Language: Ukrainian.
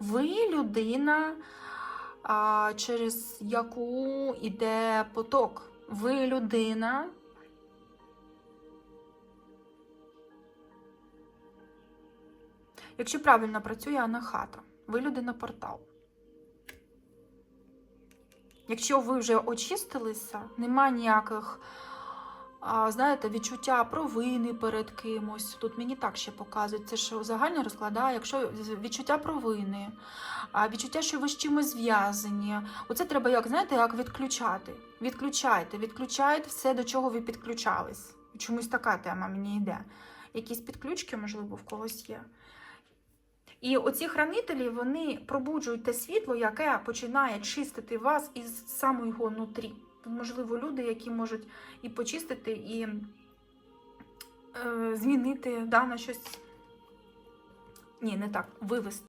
Ви людина, через яку йде поток. Ви людина. Якщо правильно працює анахата, ви людина портал. Якщо ви вже очистилися, нема ніяких, знаєте, відчуття провини перед кимось. Тут мені так ще показують, це ж загально розкладає, якщо відчуття провини, відчуття, що ви з чимось зв'язані. Оце треба, як знаєте, як відключати. Відключайте, відключайте все, до чого ви підключались. Чомусь така тема мені йде. Якісь підключки, можливо, в когось є. І оці хранителі вони пробуджують те світло, яке починає чистити вас із самого нутрі. Можливо, люди, які можуть і почистити, і е, змінити да, на щось. Ні, не так, вивести.